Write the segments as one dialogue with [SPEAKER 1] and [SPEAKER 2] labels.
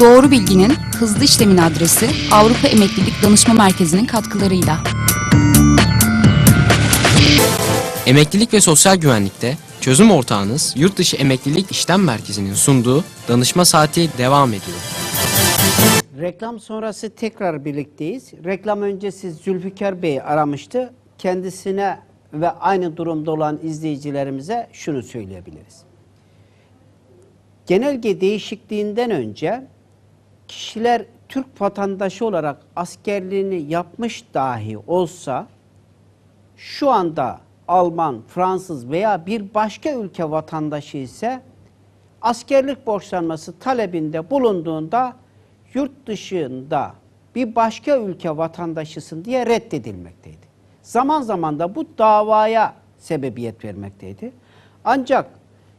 [SPEAKER 1] Doğru bilginin hızlı işlemin adresi Avrupa Emeklilik Danışma Merkezi'nin katkılarıyla.
[SPEAKER 2] Emeklilik ve sosyal güvenlikte çözüm ortağınız Yurtdışı Emeklilik İşlem Merkezi'nin sunduğu danışma saati devam ediyor.
[SPEAKER 3] Reklam sonrası tekrar birlikteyiz. Reklam öncesi Zülfikar Bey aramıştı. Kendisine ve aynı durumda olan izleyicilerimize şunu söyleyebiliriz. Genelge değişikliğinden önce kişiler Türk vatandaşı olarak askerliğini yapmış dahi olsa şu anda Alman, Fransız veya bir başka ülke vatandaşı ise askerlik borçlanması talebinde bulunduğunda yurt dışında bir başka ülke vatandaşısın diye reddedilmekteydi. Zaman zaman da bu davaya sebebiyet vermekteydi. Ancak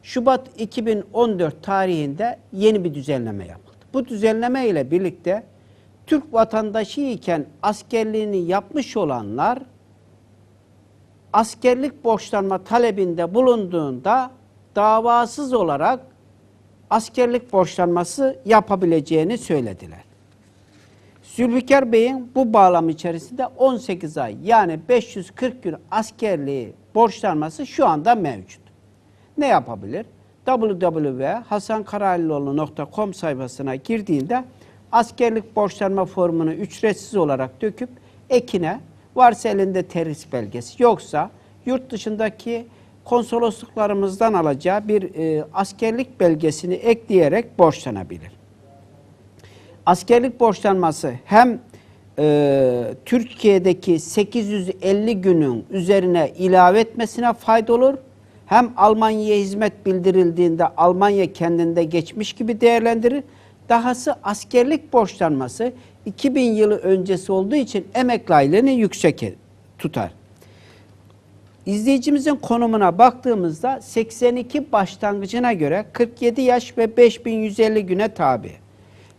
[SPEAKER 3] Şubat 2014 tarihinde yeni bir düzenleme yapıldı. Bu düzenleme ile birlikte Türk vatandaşı iken askerliğini yapmış olanlar askerlik borçlanma talebinde bulunduğunda davasız olarak askerlik borçlanması yapabileceğini söylediler. Zülfikar Bey'in bu bağlam içerisinde 18 ay yani 540 gün askerliği borçlanması şu anda mevcut. Ne yapabilir? www.hasankaralioğlu.com sayfasına girdiğinde askerlik borçlanma formunu ücretsiz olarak döküp ekine varsa elinde terhis belgesi yoksa yurt dışındaki konsolosluklarımızdan alacağı bir e, askerlik belgesini ekleyerek borçlanabilir. Askerlik borçlanması hem e, Türkiye'deki 850 günün üzerine ilave etmesine fayda olur. Hem Almanya'ya hizmet bildirildiğinde Almanya kendinde geçmiş gibi değerlendirir. Dahası askerlik borçlanması 2000 yılı öncesi olduğu için emekli aylığını yüksek tutar. İzleyicimizin konumuna baktığımızda 82 başlangıcına göre 47 yaş ve 5150 güne tabi.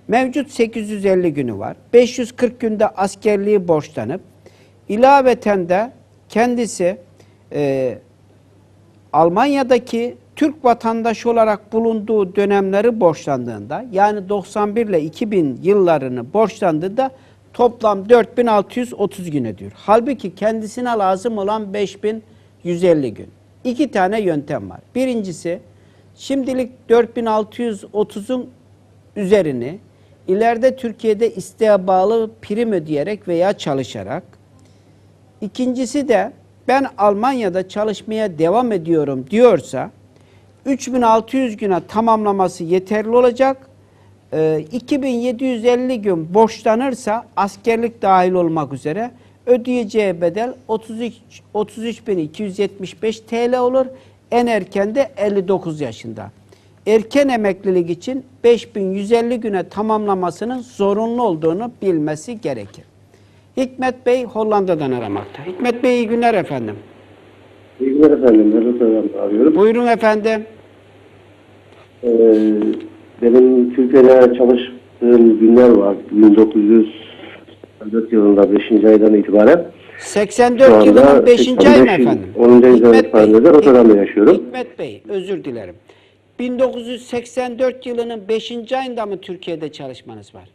[SPEAKER 3] Mevcut 850 günü var. 540 günde askerliği borçlanıp ilaveten de kendisi e, Almanya'daki Türk vatandaşı olarak bulunduğu dönemleri borçlandığında yani 91 ile 2000 yıllarını borçlandığında toplam 4630 gün ediyor. Halbuki kendisine lazım olan 5150 gün. İki tane yöntem var. Birincisi şimdilik 4630'un üzerini ileride Türkiye'de isteğe bağlı prim ödeyerek veya çalışarak İkincisi de ben Almanya'da çalışmaya devam ediyorum diyorsa 3600 güne tamamlaması yeterli olacak. Ee, 2750 gün borçlanırsa askerlik dahil olmak üzere ödeyeceği bedel 33 33.275 TL olur. En erken de 59 yaşında. Erken emeklilik için 5150 güne tamamlamasının zorunlu olduğunu bilmesi gerekir. Hikmet Bey Hollanda'dan aramakta. Hikmet Bey iyi günler efendim.
[SPEAKER 4] İyi günler efendim. Mehmet Hocam arıyorum.
[SPEAKER 3] Buyurun efendim.
[SPEAKER 4] Ee, benim Türkiye'de çalıştığım günler var. 1984 yılında 5. aydan itibaren.
[SPEAKER 3] 84 yılının 5. ay mı efendim?
[SPEAKER 4] 10. aydan itibaren de Rotterdam'da yaşıyorum.
[SPEAKER 3] Hikmet Bey özür dilerim. 1984 yılının 5. ayında mı Türkiye'de çalışmanız var?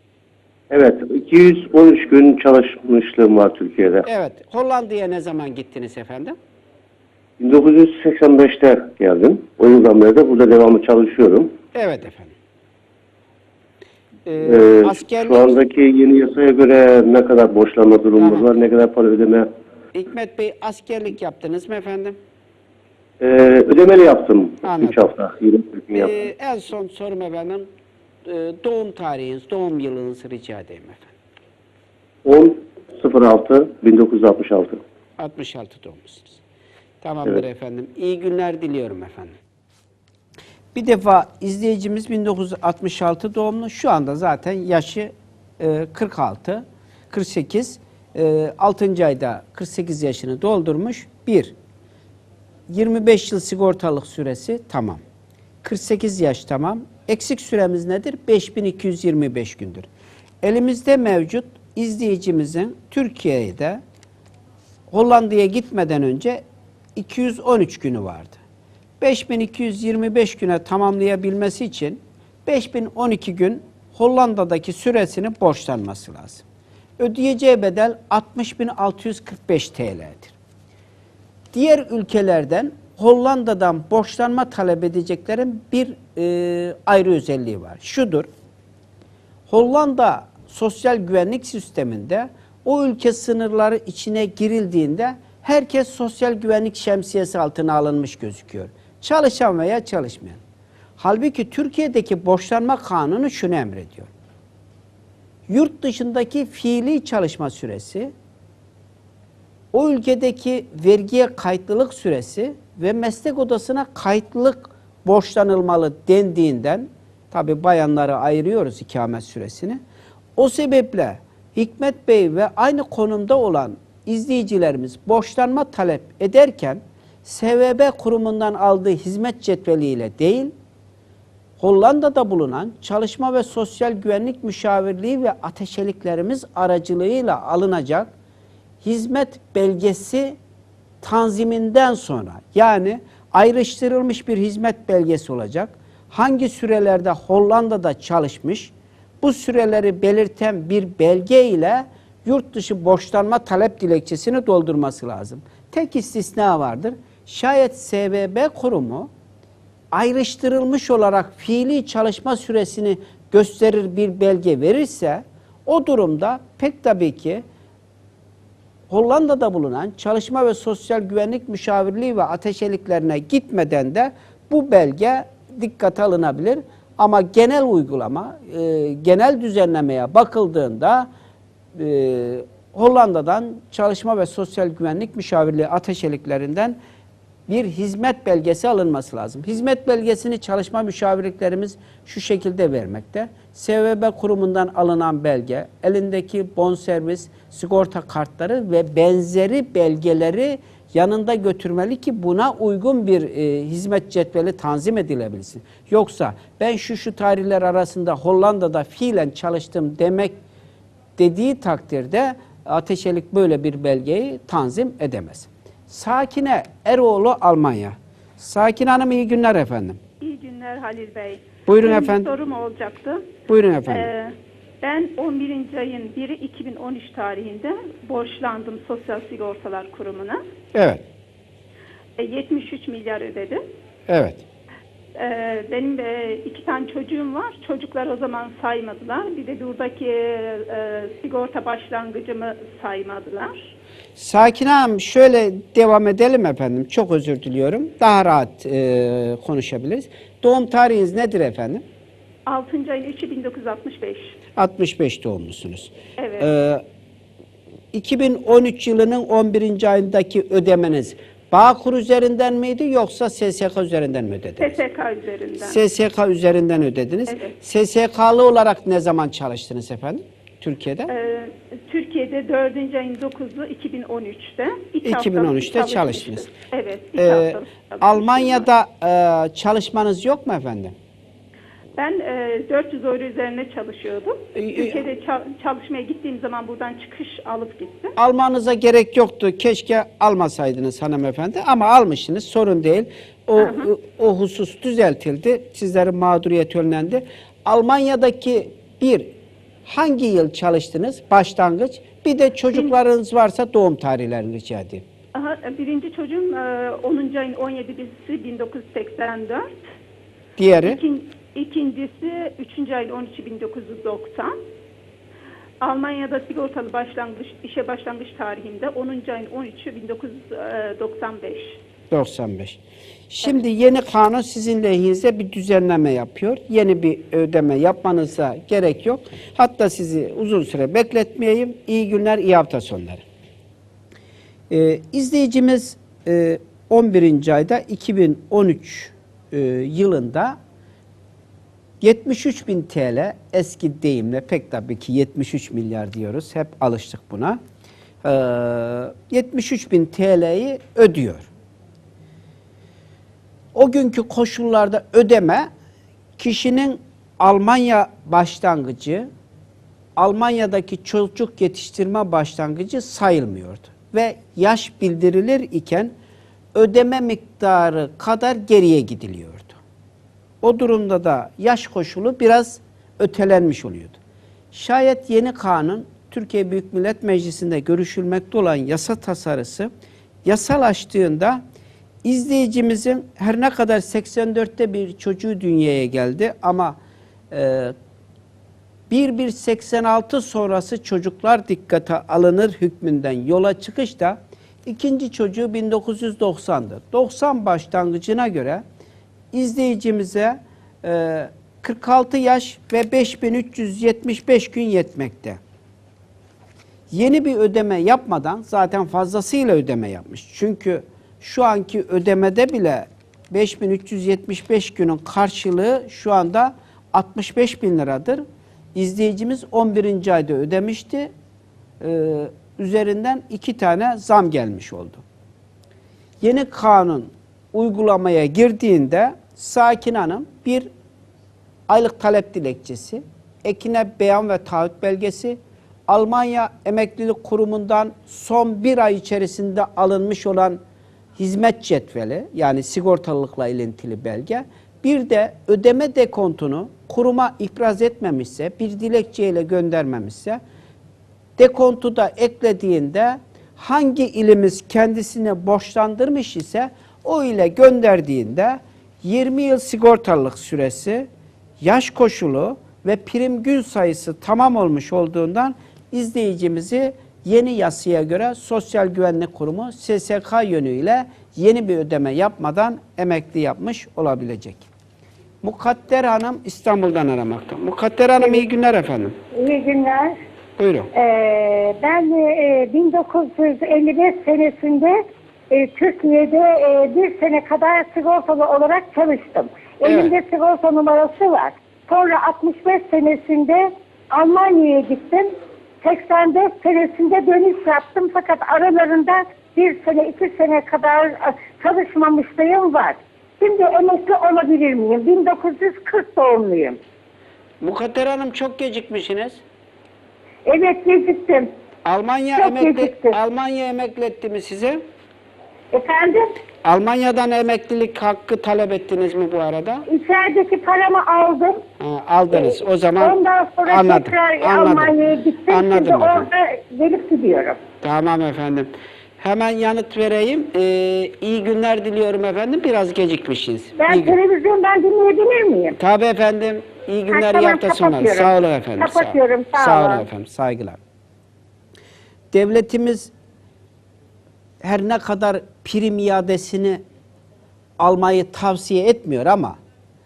[SPEAKER 4] Evet. 213 gün çalışmışlığım var Türkiye'de.
[SPEAKER 3] Evet. Hollanda'ya ne zaman gittiniz efendim?
[SPEAKER 4] 1985'te geldim. O yıldan beri de burada devamlı çalışıyorum.
[SPEAKER 3] Evet efendim. Ee,
[SPEAKER 4] Ee,
[SPEAKER 3] askerlik,
[SPEAKER 4] şu andaki yeni yasaya göre ne kadar borçlanma durumumuz
[SPEAKER 3] Tamam.
[SPEAKER 4] var, ne kadar para ödeme
[SPEAKER 3] Hikmet Bey askerlik yaptınız mı efendim?
[SPEAKER 4] Ee, ödemeli yaptım.
[SPEAKER 3] Anladım.
[SPEAKER 4] 3 hafta. 20 gün
[SPEAKER 3] Ee,
[SPEAKER 4] yaptım.
[SPEAKER 3] en son sorum efendim. Ee, doğum tarihiniz, doğum yılınızı rica edeyim efendim.
[SPEAKER 4] 10.06 1966.
[SPEAKER 3] 66 doğmuşsunuz. Tamamdır efendim. İyi günler diliyorum efendim. Bir defa izleyicimiz 1966 doğumlu. Şu anda zaten yaşı e, 46, 48. E, 6. ayda 48 yaşını doldurmuş. Bir, 25 yıl sigortalık süresi tamam. 48 yaş tamam. Eksik süremiz nedir? 5225 gündür. Elimizde mevcut izleyicimizin Türkiye'de Hollanda'ya gitmeden önce 213 günü vardı. 5225 güne tamamlayabilmesi için 5012 gün Hollanda'daki süresini borçlanması lazım. Ödeyeceği bedel 60.645 TL'dir. Diğer ülkelerden Hollanda'dan borçlanma talep edeceklerin bir e, ayrı özelliği var. Şudur. Hollanda sosyal güvenlik sisteminde o ülke sınırları içine girildiğinde herkes sosyal güvenlik şemsiyesi altına alınmış gözüküyor. Çalışan veya çalışmayan. Halbuki Türkiye'deki borçlanma kanunu şunu emrediyor. Yurt dışındaki fiili çalışma süresi, o ülkedeki vergiye kayıtlılık süresi ve meslek odasına kayıtlılık borçlanılmalı dendiğinden tabi bayanları ayırıyoruz ikamet süresini. O sebeple Hikmet Bey ve aynı konumda olan izleyicilerimiz borçlanma talep ederken SVB kurumundan aldığı hizmet cetveliyle değil, Hollanda'da bulunan Çalışma ve Sosyal Güvenlik Müşavirliği ve ateşeliklerimiz aracılığıyla alınacak hizmet belgesi tanziminden sonra yani ayrıştırılmış bir hizmet belgesi olacak. Hangi sürelerde Hollanda'da çalışmış bu süreleri belirten bir belge ile yurt dışı borçlanma talep dilekçesini doldurması lazım. Tek istisna vardır. Şayet SBB kurumu ayrıştırılmış olarak fiili çalışma süresini gösterir bir belge verirse o durumda pek tabii ki Hollanda'da bulunan Çalışma ve Sosyal Güvenlik Müşavirliği ve ateşeliklerine gitmeden de bu belge dikkate alınabilir. Ama genel uygulama, e, genel düzenlemeye bakıldığında e, Hollanda'dan Çalışma ve Sosyal Güvenlik Müşavirliği ateşeliklerinden bir hizmet belgesi alınması lazım. Hizmet belgesini çalışma müşavirliklerimiz şu şekilde vermekte. SVB kurumundan alınan belge, elindeki bonservis, sigorta kartları ve benzeri belgeleri yanında götürmeli ki buna uygun bir e, hizmet cetveli tanzim edilebilsin. Yoksa ben şu şu tarihler arasında Hollanda'da fiilen çalıştım demek dediği takdirde Ateşelik böyle bir belgeyi tanzim edemez. Sakine Eroğlu Almanya. Sakine Hanım iyi günler efendim.
[SPEAKER 5] İyi günler Halil Bey.
[SPEAKER 3] Buyurun
[SPEAKER 5] Benim
[SPEAKER 3] efendim.
[SPEAKER 5] Sorum olacaktı.
[SPEAKER 3] Buyurun efendim.
[SPEAKER 5] Ee, ben 11. ayın 1'i 2013 tarihinde borçlandım Sosyal Sigortalar Kurumu'na.
[SPEAKER 3] Evet.
[SPEAKER 5] E, 73 milyar ödedim.
[SPEAKER 3] Evet.
[SPEAKER 5] Ee, benim e, iki tane çocuğum var. Çocuklar o zaman saymadılar. Bir de buradaki e, sigorta başlangıcımı saymadılar.
[SPEAKER 3] Sakine Hanım şöyle devam edelim efendim. Çok özür diliyorum. Daha rahat e, konuşabiliriz. Doğum tarihiniz nedir efendim?
[SPEAKER 5] 6. ayın 3'ü 1965.
[SPEAKER 3] 65 doğumlusunuz.
[SPEAKER 5] Evet.
[SPEAKER 3] Ee, 2013 yılının 11. ayındaki ödemeniz Bağkur üzerinden miydi yoksa SSK üzerinden mi ödediniz?
[SPEAKER 5] SSK üzerinden.
[SPEAKER 3] SSK üzerinden ödediniz.
[SPEAKER 5] Evet.
[SPEAKER 3] SSK'lı olarak ne zaman çalıştınız efendim Türkiye'de?
[SPEAKER 5] Ee, Türkiye'de 4. ayın 9'u 2013'te. İki haftalık
[SPEAKER 3] 2013'te
[SPEAKER 5] çalışmıştım.
[SPEAKER 3] çalıştınız.
[SPEAKER 5] Evet.
[SPEAKER 3] Ee. Almanya'da e, çalışmanız yok mu efendim?
[SPEAKER 5] Ben e, 400 euro üzerine çalışıyordum.
[SPEAKER 3] Ee, e-
[SPEAKER 5] Türkiye'de ça- çalışmaya gittiğim zaman buradan çıkış alıp gittim.
[SPEAKER 3] Almanıza gerek yoktu. Keşke almasaydınız hanımefendi ama almışsınız. Sorun değil. O, o husus düzeltildi. Sizlerin mağduriyeti önlendi. Almanya'daki bir hangi yıl çalıştınız? Başlangıç. Bir de çocuklarınız varsa doğum tarihlerini rica edeyim.
[SPEAKER 5] Aha, e, birinci çocuğum e, 10. ayın 17'si 1984.
[SPEAKER 3] Diğeri
[SPEAKER 5] İkin, ikincisi 3. ayın 13'ü 1990. Almanya'da sigortalı başlangıç işe başlangıç tarihinde 10. ayın 13'ü 1995.
[SPEAKER 3] 95. Şimdi yeni kanun sizin lehinize bir düzenleme yapıyor. Yeni bir ödeme yapmanıza gerek yok. Hatta sizi uzun süre bekletmeyeyim. İyi günler, iyi hafta sonları. Ee, izleyicimiz e, 11. ayda 2013 e, yılında 73 bin TL eski deyimle pek tabii ki 73 milyar diyoruz. Hep alıştık buna. Ee, 73 bin TL'yi ödüyor. O günkü koşullarda ödeme kişinin Almanya başlangıcı, Almanya'daki çocuk yetiştirme başlangıcı sayılmıyordu. Ve yaş bildirilir iken ödeme miktarı kadar geriye gidiliyordu. O durumda da yaş koşulu biraz ötelenmiş oluyordu. Şayet yeni kanun Türkiye Büyük Millet Meclisi'nde görüşülmekte olan yasa tasarısı yasalaştığında izleyicimizin her ne kadar 84'te bir çocuğu dünyaya geldi ama e, 1186 sonrası çocuklar dikkate alınır hükmünden yola çıkışta ikinci çocuğu 1990'dı. 90 başlangıcına göre izleyicimize e, 46 yaş ve 5375 gün yetmekte. Yeni bir ödeme yapmadan zaten fazlasıyla ödeme yapmış. Çünkü şu anki ödemede bile 5375 günün karşılığı şu anda 65 bin liradır. İzleyicimiz 11. ayda ödemişti. Ee, üzerinden iki tane zam gelmiş oldu. Yeni kanun uygulamaya girdiğinde Sakin Hanım bir aylık talep dilekçesi, ekine beyan ve taahhüt belgesi, Almanya Emeklilik Kurumu'ndan son bir ay içerisinde alınmış olan hizmet cetveli yani sigortalılıkla ilintili belge, bir de ödeme dekontunu kuruma ifraz etmemişse, bir dilekçeyle göndermemişse, dekontu da eklediğinde hangi ilimiz kendisine borçlandırmış ise o ile gönderdiğinde 20 yıl sigortalılık süresi, yaş koşulu ve prim gün sayısı tamam olmuş olduğundan izleyicimizi yeni yasaya göre Sosyal Güvenlik Kurumu SSK yönüyle yeni bir ödeme yapmadan emekli yapmış olabilecek. Mukadder Hanım İstanbul'dan aramakta. Mukadder Hanım iyi günler efendim.
[SPEAKER 6] İyi günler.
[SPEAKER 3] Buyurun.
[SPEAKER 6] Ee, ben e, 1955 senesinde e, Türkiye'de e, bir sene kadar sigortalı olarak çalıştım.
[SPEAKER 3] Evet.
[SPEAKER 6] Elimde sigorta numarası var. Sonra 65 senesinde Almanya'ya gittim. 84 senesinde dönüş yaptım fakat aralarında bir sene iki sene kadar e, çalışmamışlığım var. Şimdi emekli olabilir miyim? 1940 doğumluyum.
[SPEAKER 3] Mukadder Hanım çok gecikmişsiniz.
[SPEAKER 6] Evet geciktim.
[SPEAKER 3] Almanya
[SPEAKER 6] Çok
[SPEAKER 3] emekli
[SPEAKER 6] gecikti.
[SPEAKER 3] Almanya emekli etti mi size?
[SPEAKER 6] Efendim?
[SPEAKER 3] Almanya'dan emeklilik hakkı talep ettiniz mi bu arada?
[SPEAKER 6] İçerideki paramı aldım.
[SPEAKER 3] Ha, aldınız. O zaman
[SPEAKER 6] Ondan sonra
[SPEAKER 3] anladım.
[SPEAKER 6] tekrar
[SPEAKER 3] anladım.
[SPEAKER 6] Almanya'ya gittim.
[SPEAKER 3] Anladım
[SPEAKER 6] Şimdi
[SPEAKER 3] efendim.
[SPEAKER 6] orada gelip gidiyorum.
[SPEAKER 3] Tamam efendim. Hemen yanıt vereyim. Ee, iyi günler diliyorum efendim. Biraz gecikmişsiniz.
[SPEAKER 6] Ben
[SPEAKER 3] İyi gün-
[SPEAKER 6] televizyondan dinleyebilir miyim?
[SPEAKER 3] Tabii efendim. İyi günler,
[SPEAKER 6] tamam,
[SPEAKER 3] iyi hafta sonları.
[SPEAKER 6] kapatıyorum.
[SPEAKER 3] Sağ olun efendim. sağ-
[SPEAKER 6] Kapatıyorum, sağ
[SPEAKER 3] Sağ
[SPEAKER 6] olun.
[SPEAKER 3] olun efendim. Saygılar. Devletimiz her ne kadar prim iadesini almayı tavsiye etmiyor ama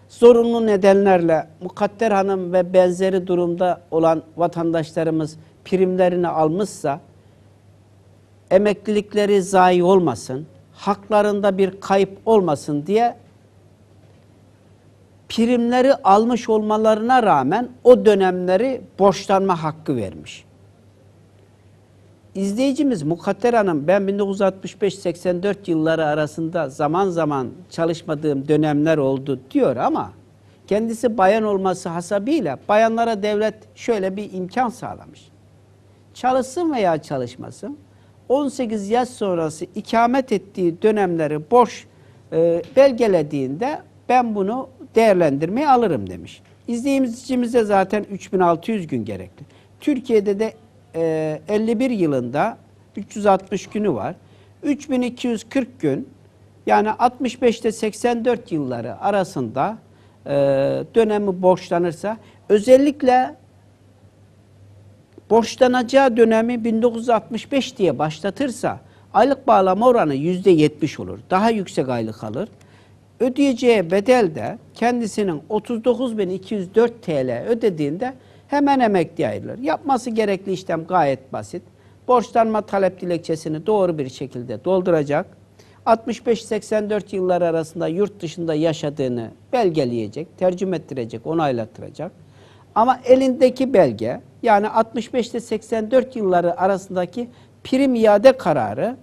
[SPEAKER 3] zorunlu nedenlerle Mukadder Hanım ve benzeri durumda olan vatandaşlarımız primlerini almışsa emeklilikleri zayi olmasın, haklarında bir kayıp olmasın diye primleri almış olmalarına rağmen o dönemleri borçlanma hakkı vermiş. İzleyicimiz Mukadder Hanım ben 1965-84 yılları arasında zaman zaman çalışmadığım dönemler oldu diyor ama kendisi bayan olması hasabiyle bayanlara devlet şöyle bir imkan sağlamış. Çalışsın veya çalışmasın 18 yaş sonrası ikamet ettiği dönemleri borç e, belgelediğinde ben bunu değerlendirmeye alırım demiş. İzleyicimize zaten 3600 gün gerekli. Türkiye'de de e, 51 yılında 360 günü var. 3240 gün yani 65'te 84 yılları arasında e, dönemi borçlanırsa özellikle borçlanacağı dönemi 1965 diye başlatırsa aylık bağlama oranı %70 olur. Daha yüksek aylık alır. Ödeyeceği bedel de kendisinin 39.204 TL ödediğinde hemen emekli ayrılır. Yapması gerekli işlem gayet basit. Borçlanma talep dilekçesini doğru bir şekilde dolduracak. 65-84 yıllar arasında yurt dışında yaşadığını belgeleyecek, tercüme ettirecek, onaylattıracak. Ama elindeki belge yani 65 ile 84 yılları arasındaki prim iade kararı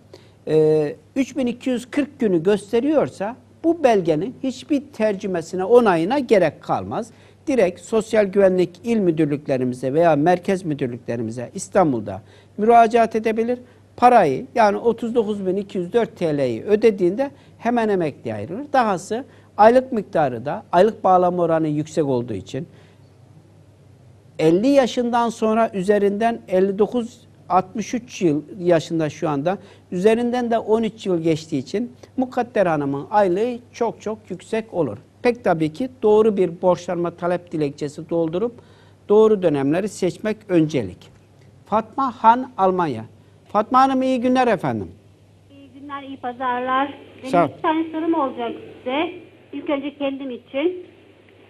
[SPEAKER 3] e, 3240 günü gösteriyorsa bu belgenin hiçbir tercümesine onayına gerek kalmaz. Direkt Sosyal Güvenlik İl Müdürlüklerimize veya merkez müdürlüklerimize İstanbul'da müracaat edebilir. Parayı yani 39.204 TL'yi ödediğinde hemen emekli ayrılır. Dahası aylık miktarı da aylık bağlama oranı yüksek olduğu için 50 yaşından sonra üzerinden 59 63 yıl yaşında şu anda. Üzerinden de 13 yıl geçtiği için Mukadder Hanım'ın aylığı çok çok yüksek olur. Pek tabii ki doğru bir borçlanma talep dilekçesi doldurup doğru dönemleri seçmek öncelik. Fatma Han Almanya. Fatma Hanım iyi günler efendim.
[SPEAKER 7] İyi günler, iyi pazarlar. Benim
[SPEAKER 3] Sağ ol.
[SPEAKER 7] iki tane sorum olacak size. İlk önce kendim için.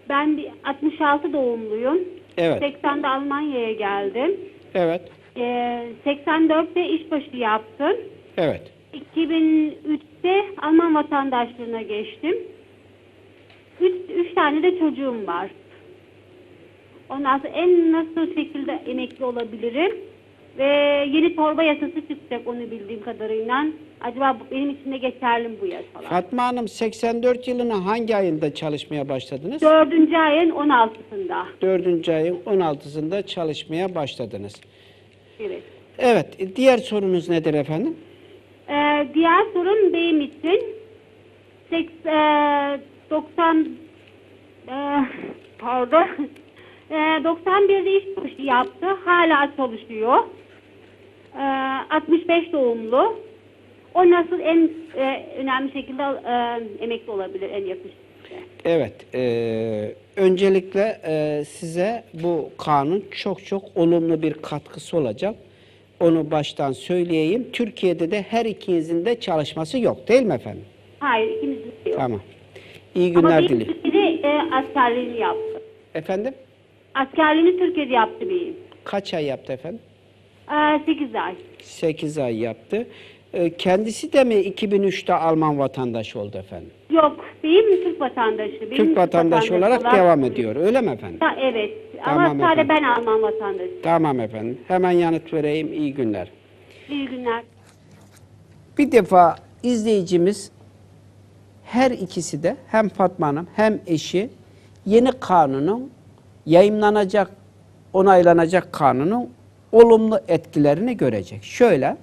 [SPEAKER 7] Ben bir 66 doğumluyum.
[SPEAKER 3] Evet.
[SPEAKER 7] 80'de Almanya'ya geldim.
[SPEAKER 3] Evet.
[SPEAKER 7] Ee, 84'te işbaşı yaptım.
[SPEAKER 3] Evet.
[SPEAKER 7] 2003'te Alman vatandaşlığına geçtim. Üç, üç tane de çocuğum var. Ondan sonra en nasıl şekilde emekli olabilirim? Ve yeni torba yasası çıkacak onu bildiğim kadarıyla. Acaba bu- benim için de geçerli mi bu yasalar?
[SPEAKER 3] Fatma Hanım 84 yılının hangi ayında çalışmaya başladınız?
[SPEAKER 7] Dördüncü ayın 16'sında.
[SPEAKER 3] 4. ayın 16'sında çalışmaya başladınız.
[SPEAKER 7] Evet.
[SPEAKER 3] Evet, e, diğer sorunuz nedir efendim?
[SPEAKER 7] Ee, diğer sorun benim için. Seks, e, 90 e, pardon. E, 91'de iş başı yaptı. Hala çalışıyor. E, 65 doğumlu. O nasıl en e, önemli şekilde e, emekli olabilir en yakın?
[SPEAKER 3] Evet, e, öncelikle e, size bu kanun çok çok olumlu bir katkısı olacak. Onu baştan söyleyeyim. Türkiye'de de her ikinizin de çalışması yok değil mi efendim?
[SPEAKER 7] Hayır ikimizin de yok.
[SPEAKER 3] Tamam. İyi
[SPEAKER 7] Ama
[SPEAKER 3] günler
[SPEAKER 7] benim
[SPEAKER 3] diliyorum.
[SPEAKER 7] Türkiye'de e, askerliğini yaptı.
[SPEAKER 3] Efendim?
[SPEAKER 7] Askerliğini Türkiye'de yaptı benim.
[SPEAKER 3] Kaç ay yaptı efendim?
[SPEAKER 7] E, 8 ay.
[SPEAKER 3] 8 ay yaptı. E, kendisi de mi 2003'te Alman vatandaşı oldu efendim?
[SPEAKER 7] Yok, benim Türk vatandaşı. Benim
[SPEAKER 3] Türk vatandaşı olarak devam ediyor. Öyle mi efendim?
[SPEAKER 7] Ha, evet.
[SPEAKER 3] Tamam
[SPEAKER 7] Ama sadece
[SPEAKER 3] efendim.
[SPEAKER 7] ben Alman vatandaşı.
[SPEAKER 3] Tamam efendim. Hemen yanıt vereyim. İyi günler.
[SPEAKER 7] İyi günler.
[SPEAKER 3] Bir defa izleyicimiz her ikisi de hem Fatma Hanım hem eşi yeni kanunun yayımlanacak, onaylanacak kanunun olumlu etkilerini görecek. Şöyle,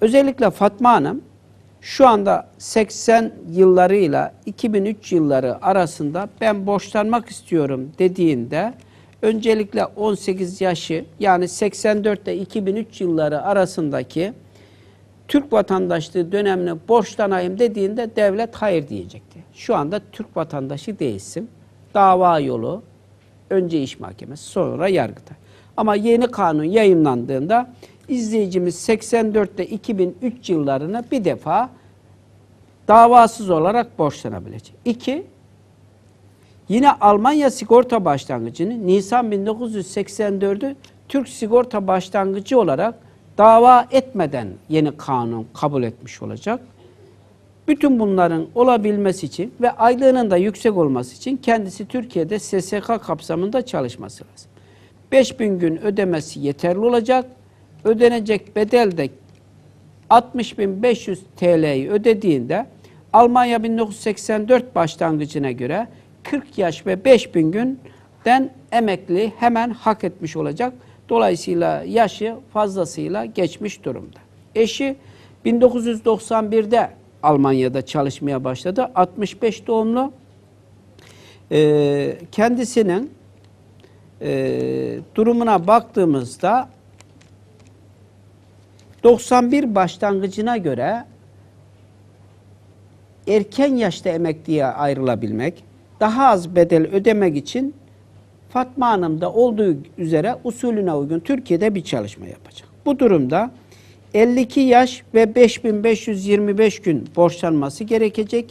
[SPEAKER 3] özellikle Fatma Hanım şu anda 80 yıllarıyla 2003 yılları arasında ben borçlanmak istiyorum dediğinde öncelikle 18 yaşı yani 84 ile 2003 yılları arasındaki Türk vatandaşlığı dönemine borçlanayım dediğinde devlet hayır diyecekti. Şu anda Türk vatandaşı değilsin. Dava yolu, önce iş mahkemesi, sonra yargıta. Ama yeni kanun yayınlandığında izleyicimiz 84 ile 2003 yıllarına bir defa davasız olarak borçlanabilecek. İki, Yine Almanya sigorta başlangıcını Nisan 1984'ü Türk sigorta başlangıcı olarak dava etmeden yeni kanun kabul etmiş olacak. Bütün bunların olabilmesi için ve aylığının da yüksek olması için kendisi Türkiye'de SSK kapsamında çalışması lazım. 5000 gün ödemesi yeterli olacak. Ödenecek bedel de 60.500 TL'yi ödediğinde Almanya 1984 başlangıcına göre 40 yaş ve 5000 günden emekli hemen hak etmiş olacak. Dolayısıyla yaşı fazlasıyla geçmiş durumda. Eşi 1991'de Almanya'da çalışmaya başladı. 65 doğumlu. Ee, kendisinin e, durumuna baktığımızda 91 başlangıcına göre erken yaşta emekliye ayrılabilmek, daha az bedel ödemek için Fatma Hanım da olduğu üzere usulüne uygun Türkiye'de bir çalışma yapacak. Bu durumda 52 yaş ve 5525 gün borçlanması gerekecek.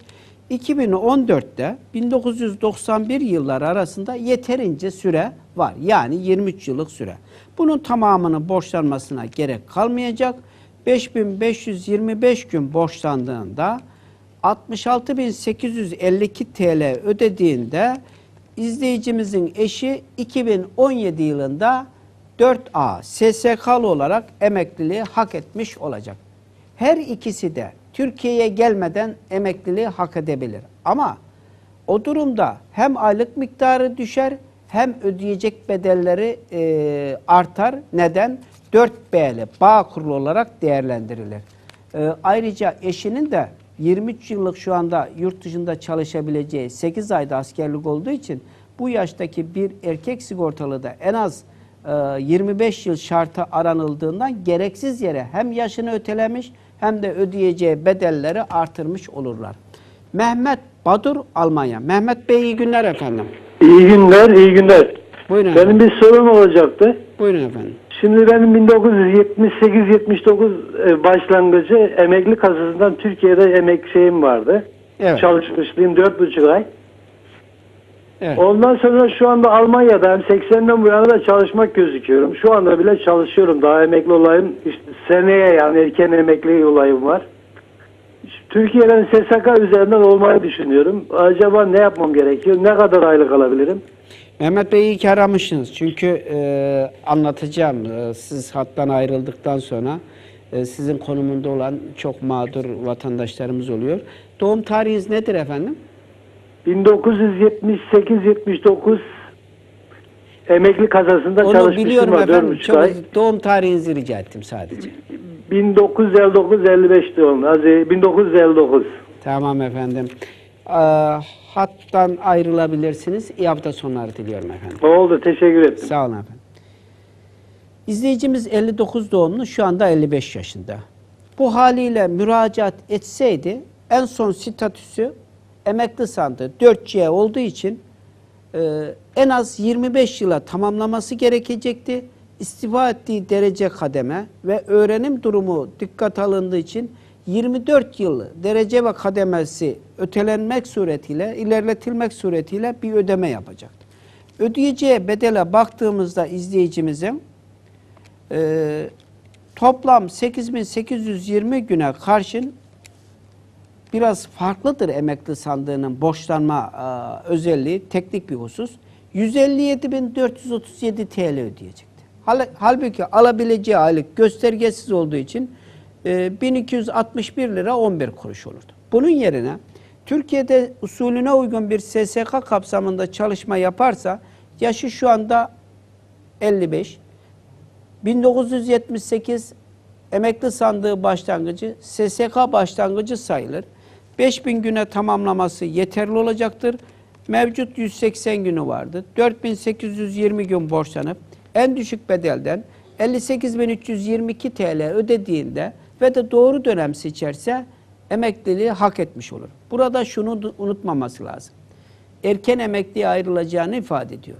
[SPEAKER 3] 2014'te 1991 yılları arasında yeterince süre var. Yani 23 yıllık süre. Bunun tamamını borçlanmasına gerek kalmayacak. 5525 gün borçlandığında 66.852 TL ödediğinde izleyicimizin eşi 2017 yılında 4A SSK'lı olarak emekliliği hak etmiş olacak. Her ikisi de Türkiye'ye gelmeden emekliliği hak edebilir. Ama o durumda hem aylık miktarı düşer hem ödeyecek bedelleri e, artar. Neden? 4B'li bağ kurulu olarak değerlendirilir. E, ayrıca eşinin de 23 yıllık şu anda yurt dışında çalışabileceği 8 ayda askerlik olduğu için bu yaştaki bir erkek sigortalı da en az e, 25 yıl şartı aranıldığından gereksiz yere hem yaşını ötelemiş hem de ödeyeceği bedelleri artırmış olurlar. Mehmet Badur Almanya. Mehmet Bey iyi günler efendim.
[SPEAKER 8] İyi günler, iyi günler.
[SPEAKER 3] Buyurun
[SPEAKER 8] Benim
[SPEAKER 3] efendim.
[SPEAKER 8] bir sorum olacaktı.
[SPEAKER 3] Buyurun efendim.
[SPEAKER 8] Şimdi benim 1978-79 e, başlangıcı emekli kasasından Türkiye'de emek şeyim vardı.
[SPEAKER 3] Evet.
[SPEAKER 8] Çalışmışlığım 4,5 ay.
[SPEAKER 3] Evet.
[SPEAKER 8] Ondan sonra şu anda Almanya'da hem 80'den bu yana da çalışmak gözüküyorum. Şu anda bile çalışıyorum. Daha emekli olayım. işte seneye yani erken emekli olayım var. Türkiye'den SSK üzerinden olmayı düşünüyorum. Acaba ne yapmam gerekiyor? Ne kadar aylık alabilirim?
[SPEAKER 3] Mehmet Bey iyi ki aramışsınız. Çünkü e, anlatacağım. E, siz hattan ayrıldıktan sonra e, sizin konumunda olan çok mağdur vatandaşlarımız oluyor. Doğum tarihiniz nedir efendim?
[SPEAKER 8] 1978-79 emekli kazasında
[SPEAKER 3] Onu
[SPEAKER 8] çalışmıştım
[SPEAKER 3] biliyorum
[SPEAKER 8] var
[SPEAKER 3] efendim.
[SPEAKER 8] 4,5
[SPEAKER 3] Çok
[SPEAKER 8] ay.
[SPEAKER 3] doğum tarihinizi rica ettim sadece.
[SPEAKER 8] 1959-55 doğumlu. Hazi- 1959.
[SPEAKER 3] Tamam efendim. E, hattan ayrılabilirsiniz. İyi hafta sonları diliyorum efendim.
[SPEAKER 8] Oldu. Teşekkür ettim.
[SPEAKER 3] Sağ olun efendim. İzleyicimiz 59 doğumlu, şu anda 55 yaşında. Bu haliyle müracaat etseydi en son statüsü emekli sandığı 4C olduğu için e, en az 25 yıla tamamlaması gerekecekti. İstifa ettiği derece kademe ve öğrenim durumu dikkat alındığı için 24 yıl derece ve kademesi ötelenmek suretiyle, ilerletilmek suretiyle bir ödeme yapacaktı. Ödeyeceği bedele baktığımızda izleyicimizin e, toplam 8820 güne karşın biraz farklıdır emekli sandığının borçlanma e, özelliği, teknik bir husus. 157.437 TL ödeyecekti. Hal- Halbuki alabileceği aylık göstergesiz olduğu için e, 1261 lira 11 kuruş olurdu. Bunun yerine Türkiye'de usulüne uygun bir SSK kapsamında çalışma yaparsa yaşı şu anda 55, 1978 emekli sandığı başlangıcı SSK başlangıcı sayılır. 5000 güne tamamlaması yeterli olacaktır. Mevcut 180 günü vardı. 4820 gün borçlanıp en düşük bedelden 58322 TL ödediğinde ve de doğru dönem seçerse emekliliği hak etmiş olur. Burada şunu unutmaması lazım. Erken emekliye ayrılacağını ifade ediyor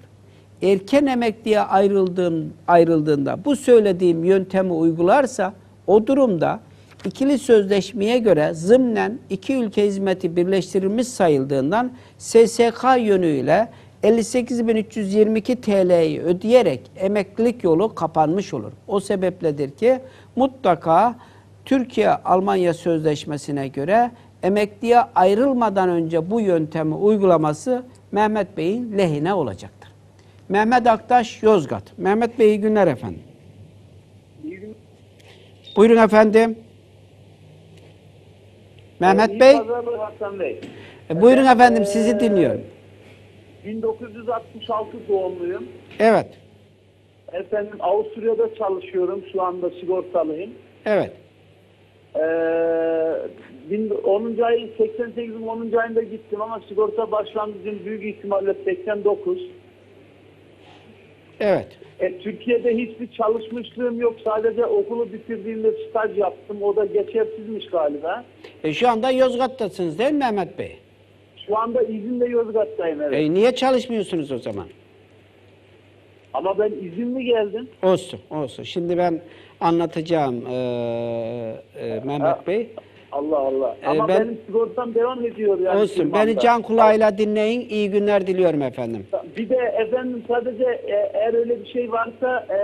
[SPEAKER 3] erken emekliye ayrıldığım, ayrıldığında bu söylediğim yöntemi uygularsa o durumda ikili sözleşmeye göre zımnen iki ülke hizmeti birleştirilmiş sayıldığından SSK yönüyle 58.322 TL'yi ödeyerek emeklilik yolu kapanmış olur. O sebepledir ki mutlaka Türkiye-Almanya sözleşmesine göre emekliye ayrılmadan önce bu yöntemi uygulaması Mehmet Bey'in lehine olacaktır. Mehmet Aktaş Yozgat. Mehmet Bey iyi günler efendim. Buyurun efendim. Mehmet Bey.
[SPEAKER 9] Bey.
[SPEAKER 3] E, Buyurun efendim sizi dinliyorum.
[SPEAKER 9] 1966 doğumluyum.
[SPEAKER 3] Evet.
[SPEAKER 9] Efendim Avusturya'da çalışıyorum. Şu anda sigortalıyım.
[SPEAKER 3] Evet.
[SPEAKER 9] Ee, bin- 10. ay 88'in 10. ayında gittim ama sigorta başlangıcım büyük ihtimalle 89.
[SPEAKER 3] Evet.
[SPEAKER 9] E, Türkiye'de hiçbir çalışmışlığım yok. Sadece okulu bitirdiğimde staj yaptım. O da geçersizmiş galiba.
[SPEAKER 3] E, şu anda Yozgat'tasınız değil mi Mehmet Bey?
[SPEAKER 9] Şu anda İzmir'de Yozgat'tayım evet.
[SPEAKER 3] E, niye çalışmıyorsunuz o zaman?
[SPEAKER 9] Ama ben izinli geldim.
[SPEAKER 3] Olsun, olsun. Şimdi ben anlatacağım e, e, Mehmet Bey.
[SPEAKER 9] Allah Allah. Ama
[SPEAKER 3] ben-
[SPEAKER 9] benim sigortam devam ediyor yani.
[SPEAKER 3] Olsun.
[SPEAKER 9] firmamda.
[SPEAKER 3] Beni can kulağıyla dinleyin. İyi günler diliyorum efendim.
[SPEAKER 9] Bir de efendim sadece e, eğer öyle bir şey varsa e,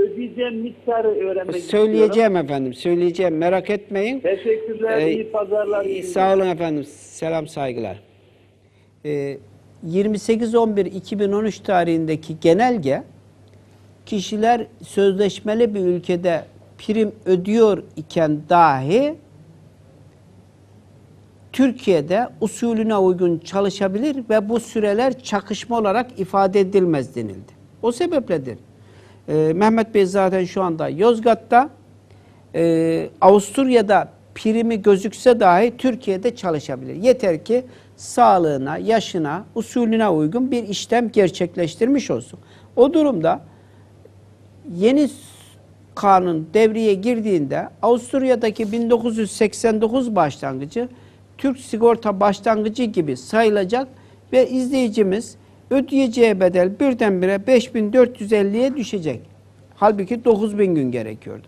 [SPEAKER 9] ödeyeceğim miktarı öğrenmek istiyorum.
[SPEAKER 3] Söyleyeceğim efendim. Söyleyeceğim. Merak etmeyin.
[SPEAKER 9] Teşekkürler,
[SPEAKER 3] Ee,
[SPEAKER 9] iyi pazarlar. iyi
[SPEAKER 3] Sağ olun efendim. Selam saygılar. Ee, 28-11-2013 tarihindeki genelge kişiler sözleşmeli bir ülkede prim ödüyor iken dahi Türkiye'de usulüne uygun çalışabilir ve bu süreler çakışma olarak ifade edilmez denildi. O sebepledir. Ee, Mehmet Bey zaten şu anda Yozgat'ta, Ee, Avusturya'da primi gözükse dahi Türkiye'de çalışabilir. Yeter ki sağlığına, yaşına, usulüne uygun bir işlem gerçekleştirmiş olsun. O durumda yeni kanun devreye girdiğinde Avusturya'daki 1989 başlangıcı Türk sigorta başlangıcı gibi sayılacak ve izleyicimiz ödeyeceği bedel birdenbire 5450'ye düşecek. Halbuki 9000 gün gerekiyordu.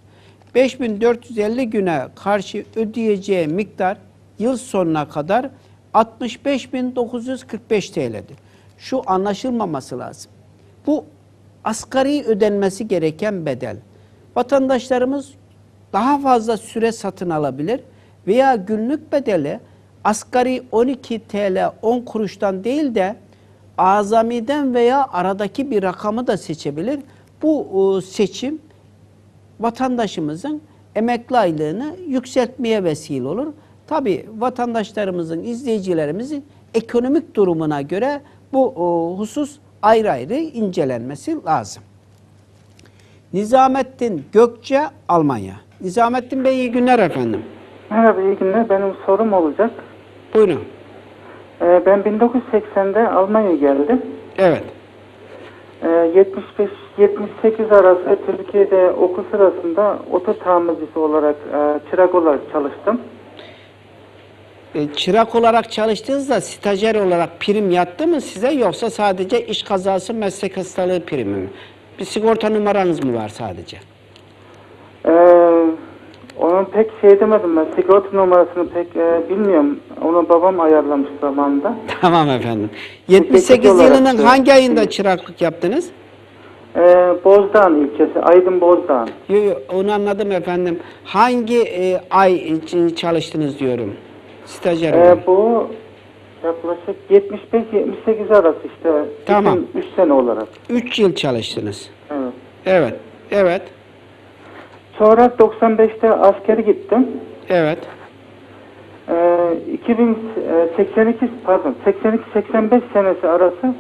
[SPEAKER 3] 5450 güne karşı ödeyeceği miktar yıl sonuna kadar 65.945 TL'dir. Şu anlaşılmaması lazım. Bu asgari ödenmesi gereken bedel. Vatandaşlarımız daha fazla süre satın alabilir veya günlük bedeli asgari 12 TL 10 kuruştan değil de azamiden veya aradaki bir rakamı da seçebilir. Bu e, seçim vatandaşımızın emekli aylığını yükseltmeye vesile olur. Tabi vatandaşlarımızın, izleyicilerimizin ekonomik durumuna göre bu e, husus ayrı ayrı incelenmesi lazım. Nizamettin Gökçe, Almanya. Nizamettin Bey iyi günler efendim.
[SPEAKER 10] Merhaba, iyi günler. Benim sorum olacak.
[SPEAKER 3] Buyurun.
[SPEAKER 10] Ee, ben 1980'de Almanya'ya geldim.
[SPEAKER 3] Evet.
[SPEAKER 10] Ee, 75-78 arası Türkiye'de okul sırasında oto tamircisi olarak, e, çırak olarak çalıştım.
[SPEAKER 3] E, çırak olarak çalıştığınızda stajyer olarak prim yattı mı size yoksa sadece iş kazası meslek hastalığı primi mi? Bir sigorta numaranız mı var sadece?
[SPEAKER 10] Ee, onu pek şey demedim ben, sigorta numarasını pek e, bilmiyorum. Onu babam ayarlamış zamanında.
[SPEAKER 3] Tamam efendim. 78
[SPEAKER 10] Teknik olarak
[SPEAKER 3] yılının hangi ayında çıraklık yaptınız?
[SPEAKER 10] Ee, Bozdağ ilçesi, Aydın Bozdağ.
[SPEAKER 3] Yo, yo, onu anladım efendim. Hangi e, ay için çalıştınız diyorum. Stajyer olarak.
[SPEAKER 10] Ee, bu yaklaşık 75-78 arası işte.
[SPEAKER 3] Tamam.
[SPEAKER 10] 3 sene olarak.
[SPEAKER 3] 3 yıl çalıştınız.
[SPEAKER 10] Evet.
[SPEAKER 3] Evet. Evet.
[SPEAKER 10] Sonra 95'te askeri gittim.
[SPEAKER 3] Evet.
[SPEAKER 10] Ee, 2082 pardon 82-85 senesi arası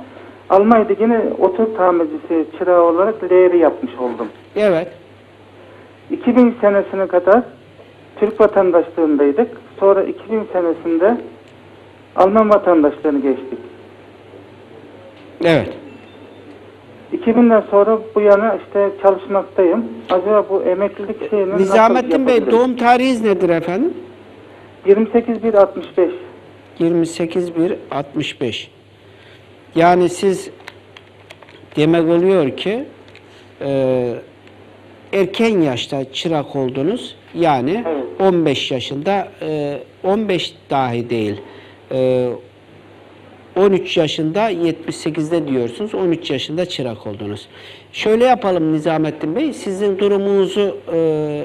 [SPEAKER 10] Almanya'da yine oto tamircisi çırağı olarak LR yapmış oldum.
[SPEAKER 3] Evet.
[SPEAKER 10] 2000 senesine kadar Türk vatandaşlığındaydık. Sonra 2000 senesinde Alman vatandaşlığını geçtik.
[SPEAKER 3] Evet.
[SPEAKER 10] 2000'den sonra bu yana işte çalışmaktayım. Acaba bu emeklilik şeyini
[SPEAKER 3] Nizamettin Bey doğum tarihiniz nedir efendim?
[SPEAKER 10] 28-1-65
[SPEAKER 3] 28.1.65. Yani siz demek oluyor ki e, erken yaşta çırak oldunuz. Yani
[SPEAKER 10] Evet.
[SPEAKER 3] 15 yaşında e, 15 dahi değil. E, 13 yaşında 78'de diyorsunuz. 13 yaşında çırak oldunuz. Şöyle yapalım Nizamettin Bey. Sizin durumunuzu e,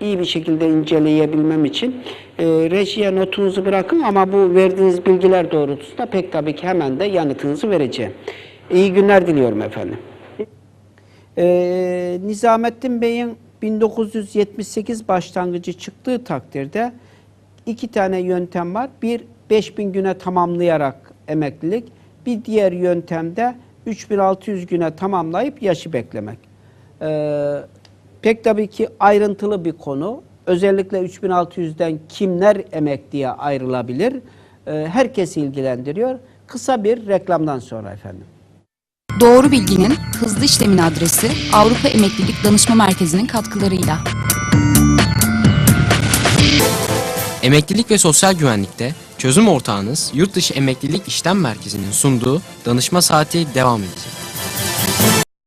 [SPEAKER 3] iyi bir şekilde inceleyebilmem için e, rejiye notunuzu bırakın ama bu verdiğiniz bilgiler doğrultusunda pek tabii ki hemen de yanıtınızı vereceğim. İyi günler diliyorum efendim. Ee, Nizamettin Bey'in 1978 başlangıcı çıktığı takdirde iki tane yöntem var. Bir 5000 güne tamamlayarak emeklilik. Bir diğer yöntemde 3600 güne tamamlayıp yaşı beklemek. Ee, pek tabii ki ayrıntılı bir konu. Özellikle 3600'den kimler emekliye ayrılabilir? Ee, herkesi ilgilendiriyor. Kısa bir reklamdan sonra efendim.
[SPEAKER 1] Doğru bilginin hızlı işlemin adresi Avrupa Emeklilik Danışma Merkezi'nin katkılarıyla.
[SPEAKER 2] Emeklilik ve sosyal güvenlikte çözüm ortağınız Yurtdışı Emeklilik İşlem Merkezi'nin sunduğu danışma saati devam edecek.